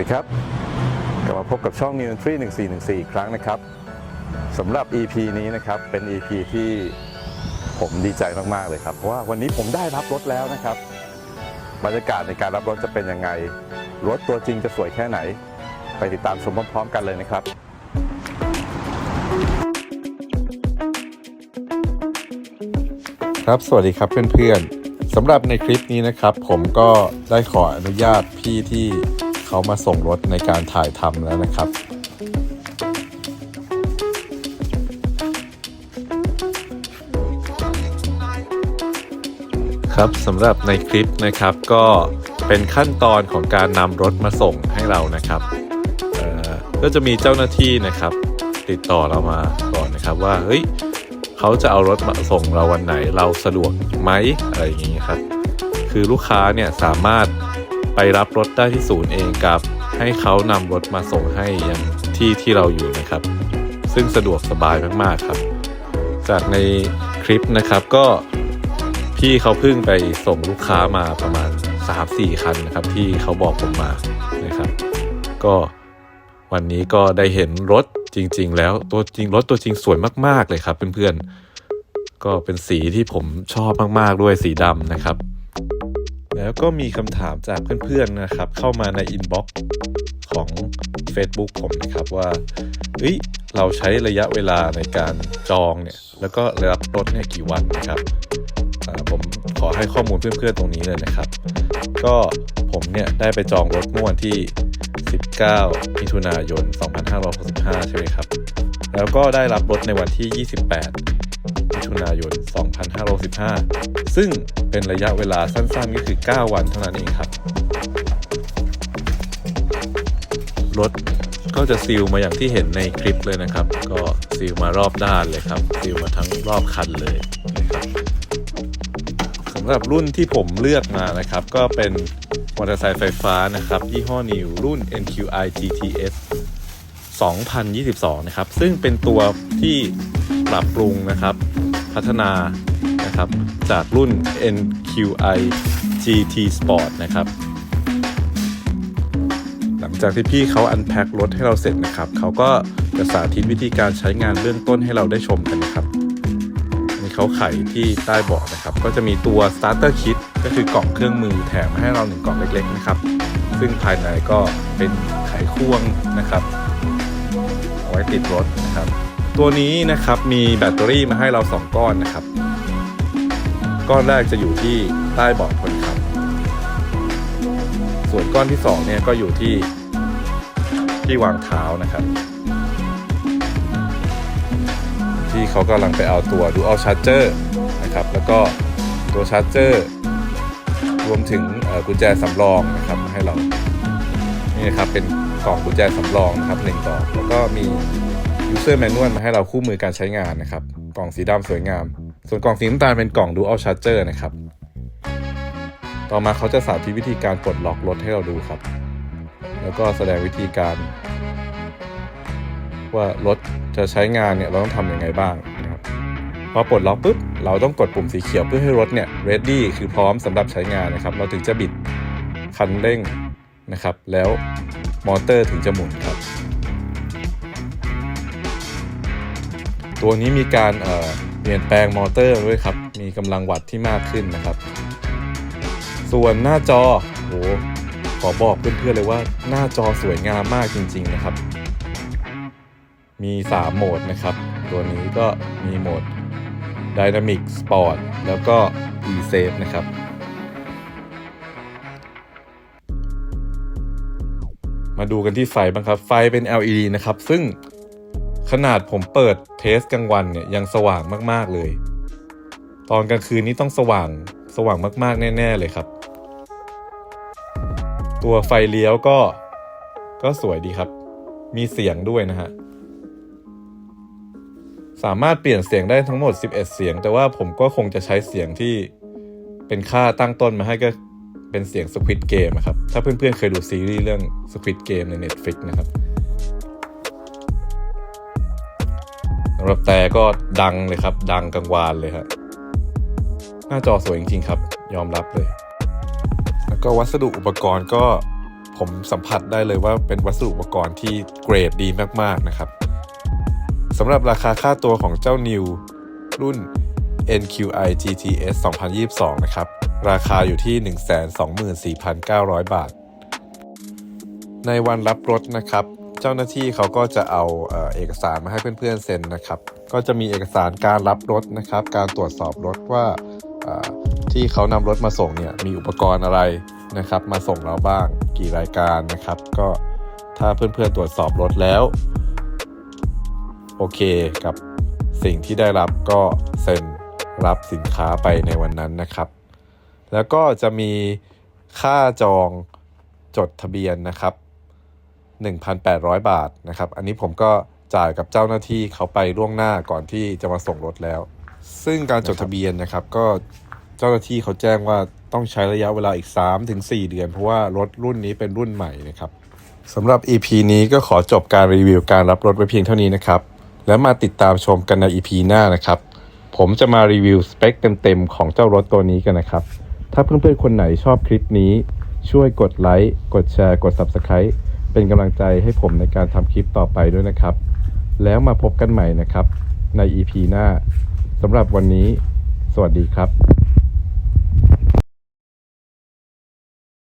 ดีครับ กลับมาพบกับช่อง New Entry 1414 อีกครั้งนะครับสำหรับ EP นี้นะครับ เป็น EP ที่ผมดีใจมาก ๆ เลยครับ เพราะว่าวันนี้ผมได้รับรถแล้วนะครับ บรรยากาศในการรับรถจะเป็นยังไง รถตัวจริงจะสวยแค่ไหน ไปติดตามชมพร้อม ๆ กันเลยนะครับครับ สวัสดีครับเพื่อนๆสำหรับในคลิปนี้นะครับ ผมก็ได้ขออนุญาตพี่ที่ เขามาส่งรถในการถ่ายทำแล้วนะครับครับสำหรับในคลิปนะครับก็เป็นขั้นตอนของการนำรถมาส่งให้เรานะครับก็จะมีเจ้าหน้าที่นะครับ ติดต่อเรามาก่อนนะครับว่าเฮ้ยเขาจะเอารถมาส่งเราวันไหนเราสะดวกไหมอะไรอย่างนี้ครับ คือลูกค้าเนี่ยสามารถ ไปรับรถได้ที่ศูนย์เองกับ ให้เขานำรถมาส่งให้ยังที่ที่เราอยู่นะครับ ซึ่งสะดวกสบายมากๆครับ จากในคลิปนะครับก็พี่เขาเพิ่งไปส่งลูกค้ามาประมาณ 3-4 คันนะครับ ที่เขาบอกผมมานะครับ ก็วันนี้ก็ได้เห็นรถจริง ๆ แล้วตัวจริงรถตัวจริงสวยมาก ๆ เลยครับเพื่อนๆก็เป็นสีที่ผมชอบมาก ๆ ด้วยสีดำนะครับ แล้วก็มีคำถามจากเพื่อนๆนะครับ เข้ามาในอินบ็อกซ์ของ Facebook ผมนะครับว่าเอ้ยเราใช้ระยะเวลาในการจองเนี่ยแล้วก็รับรถเนี่ยกี่วันนะครับผมขอให้ข้อมูลเพื่อนๆตรงนี้เลยนะครับ ก็ผมเนี่ยได้ไปจองรถเมื่อวันที่ 19 มิถุนายน 2565 ใช่ไหมครับ แล้วก็ได้รับรถในวันที่ 28 มิถุนายน 2565 ซึ่งเป็นระยะเวลาสั้นๆก็คือ 9 วันเท่านั้นเองครับ รถก็จะซีลมาอย่างที่เห็นในคลิปเลยนะครับ ก็ซีลมารอบด้านเลยครับซีลมาทั้งรอบคันเลยนะครับสำหรับรุ่นที่ผมเลือกมานะครับ ก็เป็นมอเตอร์ไซค์ไฟฟ้านะครับ ยี่ห้อนิวรุ่น NQI GTS 2022 นะครับ ซึ่งเป็นตัวที่ปรับปรุงนะครับ พัฒนา นะครับ จากรุ่น NQI GT Sport นะครับ หลังจากที่พี่เขาอันแพ็ครถให้เราเสร็จนะครับ เขาก็จะสาธิตวิธีการใช้งานเบื้องต้นให้เราได้ชมกันนะครับมีเขาไขที่ใต้เบาะนะครับ ก็จะมีตัว starter kit ก็คือกล่องเครื่องมือแถมมาให้เราหนึ่งกล่องเล็กๆนะครับ ซึ่งภายในก็เป็นไขควงนะครับเอาไว้ติดรถนะครับ ตัวนี้นะครับมีแบตเตอรี่มาให้เรา 2 ก้อนนะครับ ก้อนแรกจะอยู่ที่ใต้เบาะคนขับ ส่วนก้อนที่2เนี่ยก็อยู่ที่ที่วางเท้านะครับ ที่เขากำลังไปเอาตัวดูเอาชาร์เจอร์นะครับ แล้วก็ตัวชาร์เจอร์รวมถึงกุญแจสำรองนะครับมาให้เรา นี่นะครับเป็นกล่องกุญแจสำรองนะครับหนึ่งดอก แล้วก็มี user manual มาให้เราคู่มือการใช้งานนะครับ กล่องสีดำสวยงาม ส่วนกล่องสีน้ำตาลเป็นกล่อง dual charger นะครับ ต่อมาเขาจะสาธิตวิธีการปลดล็อกรถให้เราดูครับ แล้วก็แสดงวิธีการ ว่ารถจะใช้งานเนี่ยเราต้องทำยังไงบ้างนะครับพอปลดล็อกปุ๊บเราต้องกดปุ่มสีเขียวเพื่อให้รถเนี่ย ready คือพร้อมสำหรับใช้งานนะครับ เราถึงจะบิดคันเร่งนะครับ แล้วมอเตอร์ถึงจะหมุนครับ ตัวนี้มีการเอ่อ เปลี่ยนแปลงมอเตอร์ด้วยครับ มีกำลังวัตต์ที่มากขึ้นนะครับ ส่วนหน้าจอโหขอบอกเพื่อนๆเลยว่าหน้าจอสวยงามมากจริง ๆนะครับ มี 3 โหมดนะครับ ตัวนี้ก็มีโหมด Dynamic Sport แล้วก็ E-Safe นะครับมาดูกันที่ไฟบ้างครับ ไฟเป็น LED นะครับ ซึ่ง ขนาดผมเปิดเทสกลางวันเนี่ยยังสว่างมากๆเลย ตอนกลางคืนนี้ต้องสว่างสว่างมากๆ แน่ ๆ เลยครับ ตัวไฟเลี้ยวก็ก็สวยดีครับ มีเสียงด้วยนะฮะ สามารถเปลี่ยนเสียงได้ทั้งหมด 11 เสียง แต่ว่าผมก็คงจะใช้เสียงที่เป็นค่าตั้งต้นมาให้ก็เป็นเสียง Squid Game ครับ ถ้าเพื่อนๆเคยดูซีรีส์เรื่อง Squid Game ใน Netflix นะครับ สำหรับแต่ก็ดังเลยครับ ดังกังวานเลยครับหน้าจอสวยจริงๆครับ ยอมรับเลย แล้วก็วัสดุอุปกรณ์ก็ผมสัมผัสได้เลยว่าเป็นวัสดุอุปกรณ์ที่เกรดดีมากๆนะครับสำหรับราคาค่าตัวของเจ้า New รุ่น NQI GTS 2022 นะครับ ราคาอยู่ที่ 124,900 บาท ในวันรับรถนะครับ เจ้าหน้าที่เขาก็จะเอาเอกสารมาให้เพื่อนๆเซ็นนะครับ ก็จะมีเอกสารการรับรถนะครับ การตรวจสอบรถว่าที่เขานำรถมาส่งเนี่ยมีอุปกรณ์อะไรนะครับ มาส่งเราบ้างกี่รายการนะครับ ก็ถ้าเพื่อนๆตรวจสอบรถแล้ว โอเคกับสิ่งที่ได้รับก็เซ็นรับสินค้าไปในวันนั้นนะครับ แล้วก็จะมีค่าจองจดทะเบียนนะครับ 1,800 บาทนะครับ อันนี้ผมก็จ่ายกับเจ้าหน้าที่เขาไปล่วงหน้าก่อนที่จะมาส่งรถแล้ว ซึ่งการจดทะเบียนนะครับ ก็เจ้าหน้าที่เขาแจ้งว่าต้องใช้ระยะเวลาอีก 3-4 เดือน เพราะว่ารถรุ่นนี้เป็นรุ่นใหม่นะครับสำหรับ EP นี้ก็ขอจบการรีวิวการรับรถไว้เพียงเท่านี้นะครับ แล้วมาติดตามชมกันใน EP หน้านะครับ ผมจะมารีวิวสเปคเต็มๆของเจ้ารถตัวนี้กันนะครับ ถ้าเพื่อนๆคนไหนชอบคลิปนี้ ช่วยกดไลค์กดแชร์กด Subscribe เป็นกำลังใจให้ผมในการทำคลิปต่อไปด้วยนะครับ แล้วมาพบกันใหม่นะครับใน EP หน้าสำหรับวันนี้ สวัสดีครับ